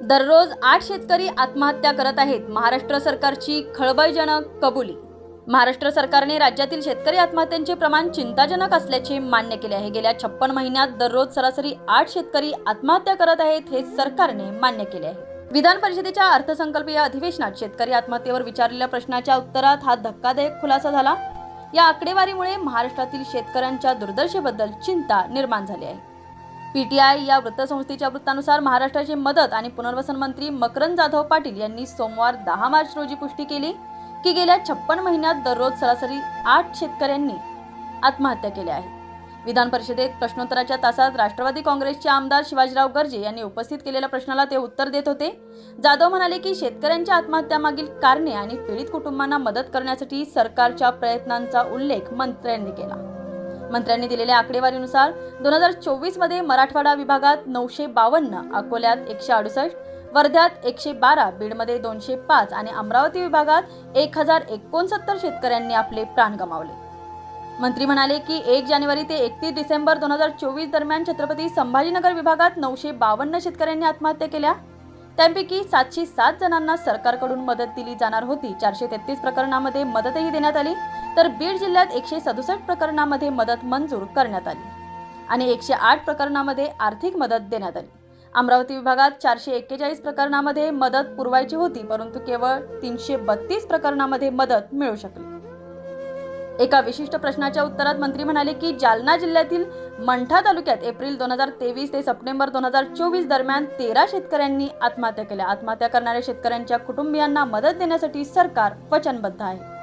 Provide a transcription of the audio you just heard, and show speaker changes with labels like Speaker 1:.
Speaker 1: दररोज आठ शेतकरी आत्महत्या करत आहेत. महाराष्ट्र सरकारची खळबळजनक कबुली. महाराष्ट्र सरकारने राज्यातील शेतकरी आत्महत्यांचे प्रमाण चिंताजनक असल्याचे मान्य केले आहे. गेल्या छप्पन महिन्यात दररोज सरासरी आठ शेतकरी आत्महत्या करत आहेत हे सरकारने मान्य केले आहे. विधान परिषदेच्या अर्थसंकल्पीय अधिवेशनात शेतकरी आत्महत्येवर विचारलेल्या प्रश्नाच्या उत्तरात हा धक्कादायक खुलासा झाला. या आकडेवारीमुळे महाराष्ट्रातील शेतकऱ्यांच्या दुर्दशेबद्दल चिंता निर्माण झाली आहे. पीटीआय या वृत्तसंस्थेच्या वृत्तानुसार महाराष्ट्राचे मदत आणि पुनर्वसन मंत्री मकरंद जाधव पाटील यांनी सोमवार दहा मार्च रोजी पुष्टी केली की गेल्या छप्पन महिन्यात दररोज सरासरी आठ शेतकऱ्यांनी आत्महत्या केल्या आहेत. विधान परिषदेत प्रश्नोत्तराच्या तासात राष्ट्रवादी काँग्रेसचे आमदार शिवाजीराव गर्जे यांनी उपस्थित केलेल्या प्रश्नाला ते उत्तर देत होते. जाधव म्हणाले की शेतकऱ्यांच्या आत्महत्यामागील कारणे आणि पीडित कुटुंबांना मदत करण्यासाठी सरकारच्या प्रयत्नांचा उल्लेख मंत्र्यांनी केला. मंत्र्यांनी दिलेल्या आकडेवारीनुसार दोन हजार चोवीसमध्ये मराठवाडा विभागात नऊशे बावन्न अकोल्यात एकशे अडुसष्ट वर्ध्यात एकशे बारा बीडमध्ये दोनशे पाच आणि अमरावती विभागात एक हजार एकोणसत्तर शेतकऱ्यांनी आपले प्राण गमावले. मंत्री म्हणाले की एक जानेवारी ते एकतीस डिसेंबर दोन हजार चोवीस दरम्यान छत्रपती संभाजीनगर विभागात नऊशे बावन्न शेतकऱ्यांनी आत्महत्या केल्या. त्यापैकी सातशे सात जणांना सरकारकडून मदत दिली जाणार होती. चारशे तेहतीस प्रकरणामध्ये मदतही देण्यात आली. तर बीड जिल्ह्यात एकशे सदुसष्ट प्रकरणामध्ये मदत मंजूर करण्यात आली. आणि एकशे आठ प्रकरणामध्ये आर्थिक मदत देण्यात आली. अमरावती विभागात चारशे एक्केचाळीस प्रकरणामध्ये मदत पुरवायची होती परंतु केवळ तीनशे बत्तीस प्रकरणामध्ये मदत मिळू शकली. एका विशिष्ट प्रश्नाच्या उत्तरात मंत्री म्हणाले की जालना जिल्ह्यातील मंठा तालुक्यात एप्रिल दोन हजार तेवीस ते सप्टेंबर दोन हजार चोवीस दरम्यान तेरा शेतकऱ्यांनी आत्महत्या केल्या. आत्महत्या करणाऱ्या शेतकऱ्यांच्या कुटुंबियांना मदत देण्यासाठी सरकार वचनबद्ध आहे.